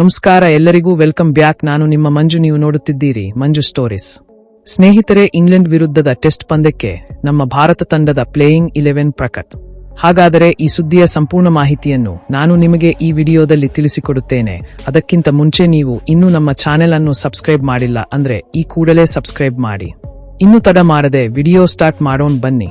ನಮಸ್ಕಾರ, ಎಲ್ಲರಿಗೂ welcome back. ನಾನು ನಿಮ್ಮ ಮಂಜು, ನೀವು ನೋಡುತ್ತಿದ್ದೀರಿ ಮಂಜು ಸ್ಟೋರೀಸ್. ಸ್ನೇಹಿತರೆ, ಇಂಗ್ಲೆಂಡ್ ವಿರುದ್ಧದ ಟೆಸ್ಟ್ ಪಂದ್ಯಕ್ಕೆ ನಮ್ಮ ಭಾರತ ತಂಡದ ಪ್ಲೇಯಿಂಗ್ ಇಲೆವೆನ್ ಪ್ರಕಟ್. ಹಾಗಾದರೆ ಈ ಸುದ್ದಿಯ ಸಂಪೂರ್ಣ ಮಾಹಿತಿಯನ್ನು ನಾನು ನಿಮಗೆ ಈ ವಿಡಿಯೋದಲ್ಲಿ ತಿಳಿಸಿಕೊಡುತ್ತೇನೆ. ಅದಕ್ಕಿಂತ ಮುಂಚೆ ನೀವು ಇನ್ನೂ ನಮ್ಮ ಚಾನೆಲ್ ಅನ್ನು ಸಬ್ಸ್ಕ್ರೈಬ್ ಮಾಡಿಲ್ಲ ಅಂದ್ರೆ ಈ ಕೂಡಲೇ ಸಬ್ಸ್ಕ್ರೈಬ್ ಮಾಡಿ. ಇನ್ನು ತಡ ಮಾಡದೆ ವಿಡಿಯೋ ಸ್ಟಾರ್ಟ್ ಮಾಡೋಣ ಬನ್ನಿ.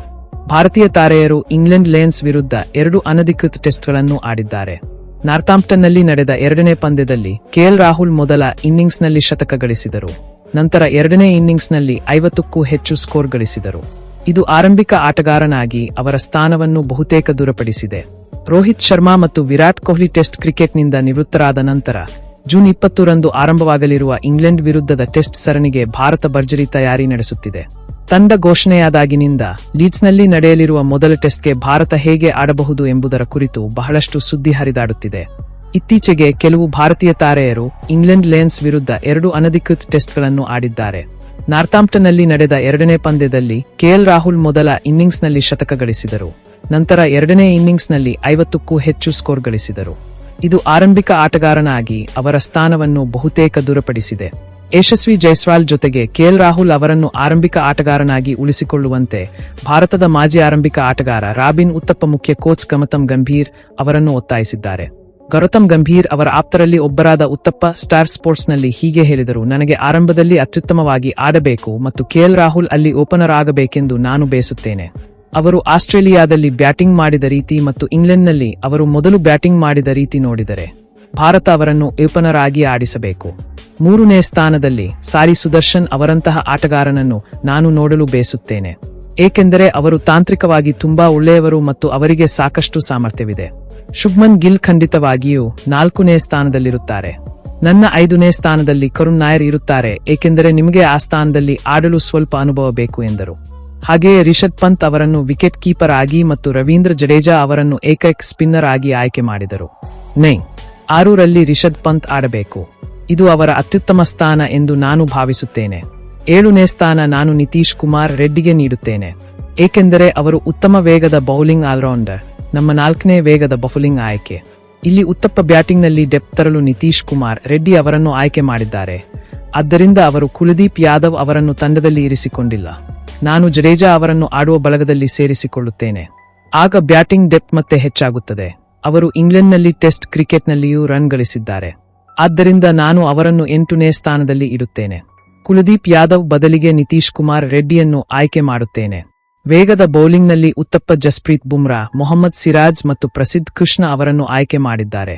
ಭಾರತೀಯ ತಾರೆಯರು ಇಂಗ್ಲೆಂಡ್ ಲೇನ್ಸ್ ವಿರುದ್ಧ ಎರಡು ಅನಧಿಕೃತ ಟೆಸ್ಟ್ಗಳನ್ನು ಆಡಿದ್ದಾರೆ. ನಾರ್ಥಾಂಪ್ಟನ್ನಲ್ಲಿ ನಡೆದ ಎರಡನೇ ಪಂದ್ಯದಲ್ಲಿ ಕೆಎಲ್ ರಾಹುಲ್ ಮೊದಲ ಇನ್ನಿಂಗ್ಸ್ನಲ್ಲಿ ಶತಕ ಗಳಿಸಿದರು. ನಂತರ ಎರಡನೇ ಇನ್ನಿಂಗ್ಸ್ನಲ್ಲಿ ಐವತ್ತಕ್ಕೂ ಹೆಚ್ಚು ಸ್ಕೋರ್ ಗಳಿಸಿದರು. ಇದು ಆರಂಭಿಕ ಆಟಗಾರನಾಗಿ ಅವರ ಸ್ಥಾನವನ್ನು ಬಹುತೇಕ ದೂರಪಡಿಸಿದೆ. ರೋಹಿತ್ ಶರ್ಮಾ ಮತ್ತು ವಿರಾಟ್ ಕೊಹ್ಲಿ ಟೆಸ್ಟ್ ಕ್ರಿಕೆಟ್ನಿಂದ ನಿವೃತ್ತರಾದ ನಂತರ ಜೂನ್ ಇಪ್ಪತ್ತರಂದು ಆರಂಭವಾಗಲಿರುವ ಇಂಗ್ಲೆಂಡ್ ವಿರುದ್ಧದ ಟೆಸ್ಟ್ ಸರಣಿಗೆ ಭಾರತ ಭರ್ಜರಿ ತಯಾರಿ ನಡೆಸುತ್ತಿದೆ. ತಂಡ ಘೋಷಣೆಯಾದಾಗಿನಿಂದ ಲೀಡ್ಸ್ನಲ್ಲಿ ನಡೆಯಲಿರುವ ಮೊದಲ ಟೆಸ್ಟ್ಗೆ ಭಾರತ ಹೇಗೆ ಆಡಬಹುದು ಎಂಬುದರ ಕುರಿತು ಬಹಳಷ್ಟು ಸುದ್ದಿ ಹರಿದಾಡುತ್ತಿದೆ. ಇತ್ತೀಚೆಗೆ ಕೆಲವು ಭಾರತೀಯ ತಾರೆಯರು ಇಂಗ್ಲೆಂಡ್ ಲೇನ್ಸ್ ವಿರುದ್ಧ ಎರಡು ಅನಧಿಕೃತ ಟೆಸ್ಟ್ಗಳನ್ನು ಆಡಿದ್ದಾರೆ. ನಾರ್ಥಾಂಪ್ಟನ್ನಲ್ಲಿ ನಡೆದ ಎರಡನೇ ಪಂದ್ಯದಲ್ಲಿ ಕೆಎಲ್ ರಾಹುಲ್ ಮೊದಲ ಇನ್ನಿಂಗ್ಸ್ನಲ್ಲಿ ಶತಕ ಗಳಿಸಿದರು. ನಂತರ ಎರಡನೇ ಇನ್ನಿಂಗ್ಸ್ನಲ್ಲಿ ಐವತ್ತಕ್ಕೂ ಹೆಚ್ಚು ಸ್ಕೋರ್ ಗಳಿಸಿದರು. ಇದು ಆರಂಭಿಕ ಆಟಗಾರನಾಗಿ ಅವರ ಸ್ಥಾನವನ್ನು ಬಹುತೇಕ ದೂರಪಡಿಸಿದೆ. ಯಶಸ್ವಿ ಜೈಸ್ವಾಲ್ ಜೊತೆಗೆ ಕೆಎಲ್ ರಾಹುಲ್ ಅವರನ್ನು ಆರಂಭಿಕ ಆಟಗಾರನಾಗಿ ಉಳಿಸಿಕೊಳ್ಳುವಂತೆ ಭಾರತದ ಮಾಜಿ ಆರಂಭಿಕ ಆಟಗಾರ ರಾಬಿನ್ ಉತ್ತಪ್ಪ ಮುಖ್ಯ ಕೋಚ್ ಗಮತಂ ಗಂಭೀರ್ ಅವರನ್ನು ಒತ್ತಾಯಿಸಿದ್ದಾರೆ. ಗೌತಮ್ ಗಂಭೀರ್ ಅವರ ಆಪ್ತರಲ್ಲಿ ಒಬ್ಬರಾದ ಉತ್ತಪ್ಪ ಸ್ಟಾರ್ ಸ್ಪೋರ್ಟ್ಸ್ನಲ್ಲಿ ಹೀಗೆ ಹೇಳಿದರು, ನನಗೆ ಆರಂಭದಲ್ಲಿ ಅತ್ಯುತ್ತಮವಾಗಿ ಆಡಬೇಕು ಮತ್ತು ಕೆಎಲ್ ರಾಹುಲ್ ಅಲ್ಲಿ ಓಪನರ್ ಆಗಬೇಕೆಂದು ನಾನು ಬಯಸುತ್ತೇನೆ ಅವರು ಆಸ್ಟ್ರೇಲಿಯಾದಲ್ಲಿ ಬ್ಯಾಟಿಂಗ್ ಮಾಡಿದ ರೀತಿ ಮತ್ತು ಇಂಗ್ಲೆಂಡ್ನಲ್ಲಿ ಅವರು ಮೊದಲು ಬ್ಯಾಟಿಂಗ್ ಮಾಡಿದ ರೀತಿ ನೋಡಿದರೆ, ಭಾರತ ಅವರನ್ನು ಓಪನರ್ ಆಗಿ ಆಡಿಸಬೇಕು. ಮೂರನೇ ಸ್ಥಾನದಲ್ಲಿ ಸಾರಿ ಸುದರ್ಶನ್ ಅವರಂತಹ ಆಟಗಾರನನ್ನು ನಾನು ನೋಡಲು ಬಯಸುತ್ತೇನೆ ಏಕೆಂದರೆ ಅವರು ತಾಂತ್ರಿಕವಾಗಿ ತುಂಬಾ ಒಳ್ಳೆಯವರು ಮತ್ತು ಅವರಿಗೆ ಸಾಕಷ್ಟು ಸಾಮರ್ಥ್ಯವಿದೆ. ಶುಭ್ಮನ್ ಗಿಲ್ ಖಂಡಿತವಾಗಿಯೂ ನಾಲ್ಕನೇ ಸ್ಥಾನದಲ್ಲಿರುತ್ತಾರೆ. ನನ್ನ ಐದನೇ ಸ್ಥಾನದಲ್ಲಿ ಕರುಣ್ ನಾಯರ್ ಇರುತ್ತಾರೆ, ಏಕೆಂದರೆ ನಿಮಗೆ ಆ ಸ್ಥಾನದಲ್ಲಿ ಆಡಲು ಸ್ವಲ್ಪ ಅನುಭವ ಬೇಕು ಎಂದರು. ಹಾಗೆಯೇ ರಿಷಬ್ ಪಂತ್ ಅವರನ್ನು ವಿಕೆಟ್ ಕೀಪರ್ ಆಗಿ ಮತ್ತು ರವೀಂದ್ರ ಜಡೇಜಾ ಅವರನ್ನು ಏಕೈಕ ಸ್ಪಿನ್ನರ್ ಆಗಿ ಆಯ್ಕೆ ಮಾಡಿದರು. ನೈ, ಆರೂರಲ್ಲಿ ರಿಷಬ್ ಪಂತ್ ಆಡಬೇಕು. ಇದು ಅವರ ಅತ್ಯುತ್ತಮ ಸ್ಥಾನ ಎಂದು ನಾನು ಭಾವಿಸುತ್ತೇನೆ. ಏಳನೇ ಸ್ಥಾನ ನಾನು ನಿತೀಶ್ ಕುಮಾರ್ ರೆಡ್ಡಿಗೆ ನೀಡುತ್ತೇನೆ. ಏಕೆಂದರೆ ಅವರು ಉತ್ತಮ ವೇಗದ ಬೌಲಿಂಗ್ ಆಲ್ರೌಂಡರ್, ನಮ್ಮ ನಾಲ್ಕನೇ ವೇಗದ ಬೌಲಿಂಗ್ ಆಯ್ಕೆ. ಇಲ್ಲಿ ಉತ್ತಪ್ಪ ಬ್ಯಾಟಿಂಗ್ನಲ್ಲಿ ಡೆಪ್ ತರಲು ನಿತೀಶ್ ಕುಮಾರ್ ರೆಡ್ಡಿ ಅವರನ್ನು ಆಯ್ಕೆ ಮಾಡಿದ್ದಾರೆ. ಆದ್ದರಿಂದ ಅವರು ಕುಲದೀಪ್ ಯಾದವ್ ಅವರನ್ನು ತಂಡದಲ್ಲಿ ಇರಿಸಿಕೊಂಡಿಲ್ಲ. ನಾನು ಜಡೇಜಾ ಅವರನ್ನು ಆಡುವ ಬಳಗದಲ್ಲಿ ಸೇರಿಸಿಕೊಳ್ಳುತ್ತೇನೆ. ಆಗ ಬ್ಯಾಟಿಂಗ್ ಡೆಪ್ ಮತ್ತೆ ಹೆಚ್ಚಾಗುತ್ತದೆ. ಅವರು ಇಂಗ್ಲೆಂಡ್ನಲ್ಲಿ ಟೆಸ್ಟ್ ಕ್ರಿಕೆಟ್ನಲ್ಲಿಯೂ ರನ್ ಗಳಿಸಿದ್ದಾರೆ. ಆದ್ದರಿಂದ ನಾನು ಅವರನ್ನು ಎಂಟನೇ ಸ್ಥಾನದಲ್ಲಿ ಇಡುತ್ತೇನೆ. ಕುಲದೀಪ್ ಯಾದವ್ ಬದಲಿಗೆ ನಿತೀಶ್ ಕುಮಾರ್ ರೆಡ್ಡಿಯನ್ನು ಆಯ್ಕೆ ಮಾಡುತ್ತೇನೆ. ವೇಗದ ಬೌಲಿಂಗ್ನಲ್ಲಿ ಉತ್ತಪ್ಪ ಜಸ್ಪ್ರೀತ್ ಬುಮ್ರಾ, ಮೊಹಮ್ಮದ್ ಸಿರಾಜ್ ಮತ್ತು ಪ್ರಸಿದ್ಧ ಕೃಷ್ಣ ಅವರನ್ನು ಆಯ್ಕೆ ಮಾಡಿದ್ದಾರೆ.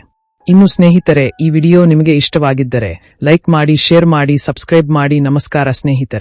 ಇನ್ನು ಸ್ನೇಹಿತರೆ, ಈ ವಿಡಿಯೋ ನಿಮಗೆ ಇಷ್ಟವಾಗಿದ್ದರೆ ಲೈಕ್ ಮಾಡಿ, ಶೇರ್ ಮಾಡಿ, ಸಬ್ಸ್ಕ್ರೈಬ್ ಮಾಡಿ, ನಮಸ್ಕಾರ ಸ್ನೇಹಿತರೆ.